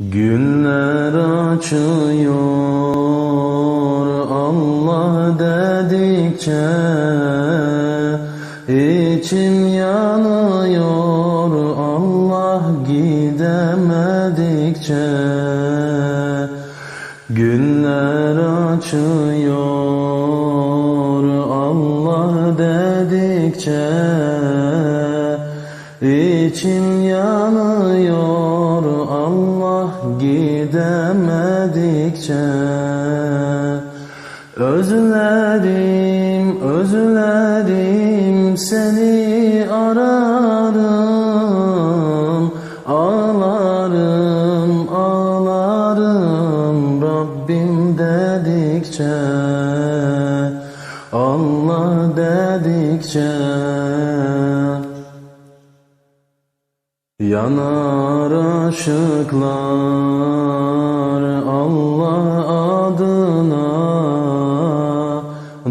Günler açıyor Allah dedikçe içim yanıyor Allah gidemedikçe. Günler açıyor Allah dedikçe İçim yanıyor gidemedikçe Özlerim, özlerim seni ararım Ağlarım, ağlarım Rabbim dedikçe Allah dedikçe Yanar aşıklar Allah adına.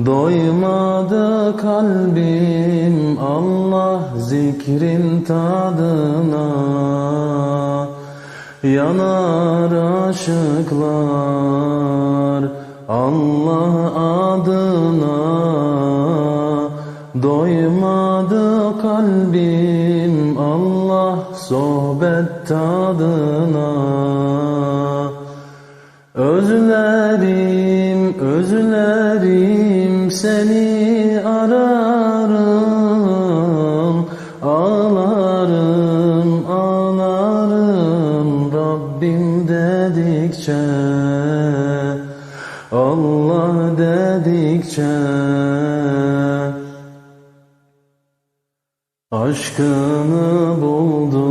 Doymadı kalbim Allah zikrin tadına. Yanar aşıklar Allah adına. Doymadı kalbim Allah sohbet tadına. Özlerim, özlerim seni ararım. Ağlarım, ağlarım Rabbim dedikçe. Allah dedikçe. Aşkını buldum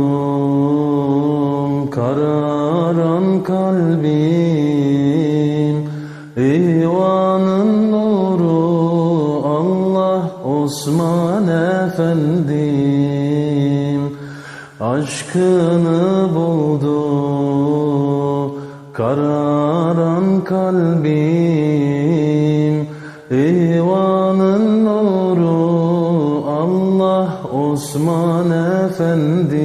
Osman efendim Aşkını buldu Kararan kalbim İvanın nuru Allah Osman efendim.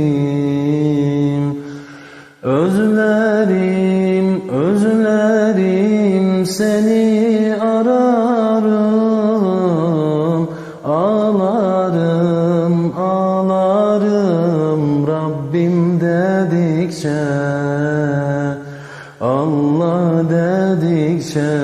Özlerim, özlerim seni. Allah dedikçe